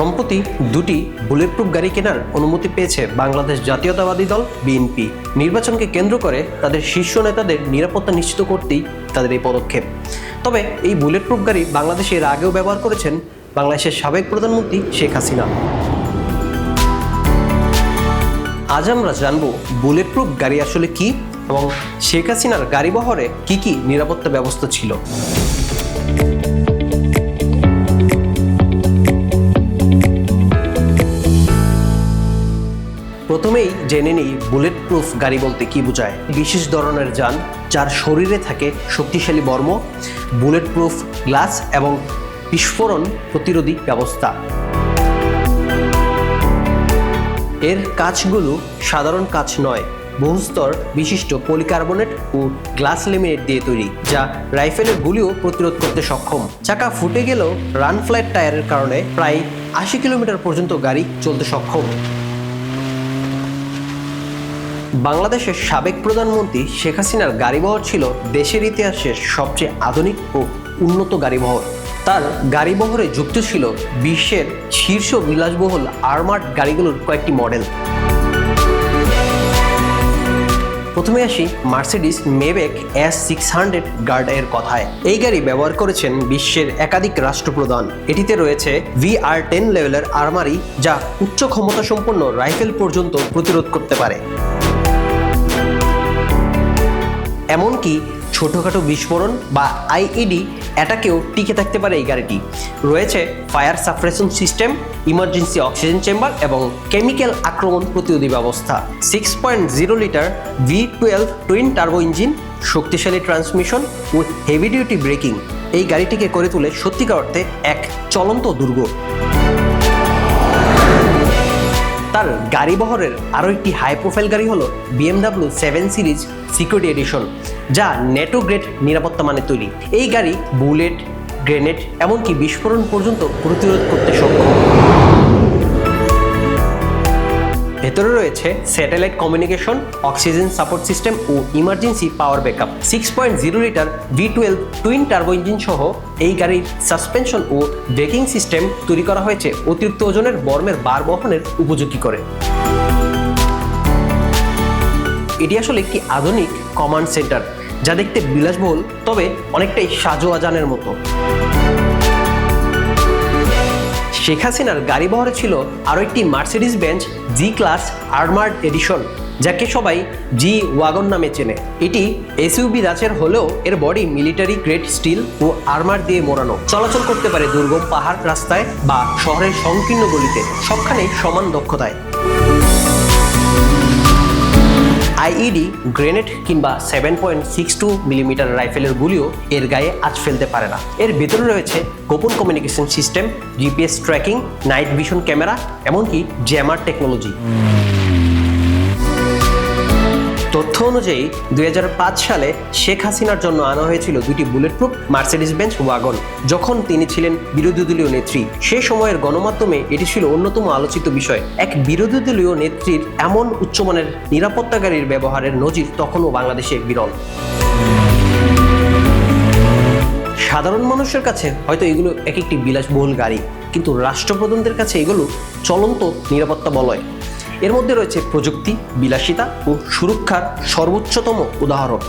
সম্প্রতি দুটি bullet proof গাড়ি কেনার অনুমতি পেয়েছে বাংলাদেশ জাতীয়তাবাদী দল বিএনপি নির্বাচনকে কেন্দ্র করে তাদের শীর্ষ নেতাদের নিরাপত্তা নিশ্চিত করতেই তাদের এই পদক্ষেপ। তবে এই বুলেট প্রুফ গাড়ি বাংলাদেশে এর আগেও ব্যবহার করেছেন বাংলাদেশের সাবেক প্রধানমন্ত্রী শেখ হাসিনা। আজ আমরা জানব বুলেট প্রুফ গাড়ি আসলে কি এবং শেখ হাসিনার গাড়ি বহরে কি কি নিরাপত্তা ব্যবস্থা ছিল। প্রথমেই জেনে নিই বুলেট প্রুফ গাড়ি বলতে কি বোঝায়। বিশেষ ধরনের যান যার শরীরে থাকে শক্তিশালী বর্ম বুলেট প্রুফ গ্লাস এবং বিস্ফোরণ প্রতিরোধী ব্যবস্থা। এর কাজগুলো সাধারণ কাজ নয়, বহুস্তর বিশিষ্ট পলিকার্বনেট ও গ্লাস লেমিনেট দিয়ে তৈরি, যা রাইফেলের গুলিও প্রতিরোধ করতে সক্ষম। চাকা ফুটে গেলেও রান ফ্লাইট টায়ারের কারণে প্রায় আশি কিলোমিটার পর্যন্ত গাড়ি চলতে সক্ষম। বাংলাদেশের সাবেক প্রধানমন্ত্রী শেখ হাসিনার গাড়িবহর ছিল দেশের ইতিহাসের সবচেয়ে আধুনিক ও উন্নত গাড়িবহর। তার গাড়িবহরে যুক্ত ছিল বিশ্বের শীর্ষ বিলাসবহুল আর্মার্ড গাড়িগুলোর কয়েকটি মডেল। প্রথমে আসি Mercedes Maybach S six hundred guard এর কথায়। এই গাড়ি ব্যবহার করেছেন বিশ্বের একাধিক রাষ্ট্রপ্রধান। এটিতে রয়েছে ভি আর টেন লেভেলের আর্মারি যা উচ্চ ক্ষমতা সম্পন্ন রাইফেল পর্যন্ত প্রতিরোধ করতে পারে। এমনকি ছোটোখাটো বিস্ফোরণ বা আইইডি অ্যাটাকেও টিকে থাকতে পারে এই গাড়িটি। রয়েছে fire suppression system, emergency oxygen chamber এবং কেমিক্যাল আক্রমণ প্রতিরোধী ব্যবস্থা। Six point zero litre V twelve twin turbo engine, শক্তিশালী ট্রান্সমিশন ও হেভি ডিউটি ব্রেকিং। এই গাড়িটিকে করে তুলে সত্যিকার অর্থে এক চলন্ত দুর্গ। তার গাড়ি বহরের আরও একটি হাই প্রোফাইল গাড়ি হলো BMW seven series security edition যা নেটো গ্রেড নিরাপত্তা মানে তৈরি। এই গাড়ি বুলেট গ্রেনেড এমনকি বিস্ফোরণ পর্যন্ত প্রতিরোধ করতে সক্ষম। ভেতরে রয়েছে satellite communication oxygen support system ও emergency power backup six point zero litre V twelve twin turbo engine সহ এই গাড়ির সাসপেনশন ও ব্রেকিং সিস্টেম তৈরি করা হয়েছে অতিরিক্ত ওজনের বর্মের বার বহনের উপযোগী করে। এটি আসলে একটি আধুনিক কমান্ড সেন্টার যা দেখতে বিলাসবহুল, তবে অনেকটাই সাজো আজানের মতো। শেখ হাসিনার গাড়ি বহরে ছিল আরও একটি Mercedes Benz G class armoured edition যাকে সবাই জি ওয়াগন নামে চেনে। এটি এসইউবি রাচের হলেও এর বডি মিলিটারি গ্রেড স্টিল ও আর্মার দিয়ে মোড়ানো। চলাচল করতে পারে দুর্গম পাহাড় রাস্তায় বা শহরের সংকীর্ণ গলিতে, সবখানেই সমান দক্ষতায়। আইইডি, গ্রেনেড কিংবা seven point six two millimetre রাইফেলের গুলিও এর গায়ে আজ ফেলতে পারে না। এর ভেতরে রয়েছে গোপন communication system GPS tracking night vision camera এমনকি জ্যামার টেকনোলজি অনুযায়ী দুই সালে শেখ হাসিনার জন্য আনা হয়েছিল দুটি bullet proof Mercedes Benz wagon যখন তিনি ছিলেন বিরোধী দলীয় নেত্রী, সে সময়ের গণমাধ্যমে এটি ছিল অন্যতম আলোচিত বিষয়। এক বিরোধী দলীয় নেত্রীর এমন উচ্চমানের নিরাপত্তাকারীর ব্যবহারের নজির তখনও বাংলাদেশে বিরল। সাধারণ মানুষের কাছে হয়তো এগুলো এক একটি বিলাসবহুল গাড়ি, কিন্তু রাষ্ট্রপ্রধানদের কাছে এগুলো চলন্ত নিরাপত্তা বলয়। এর মধ্যে রয়েছে প্রযুক্তি বিলাসিতা ও সুরক্ষার সর্বোচ্চতম উদাহরণ।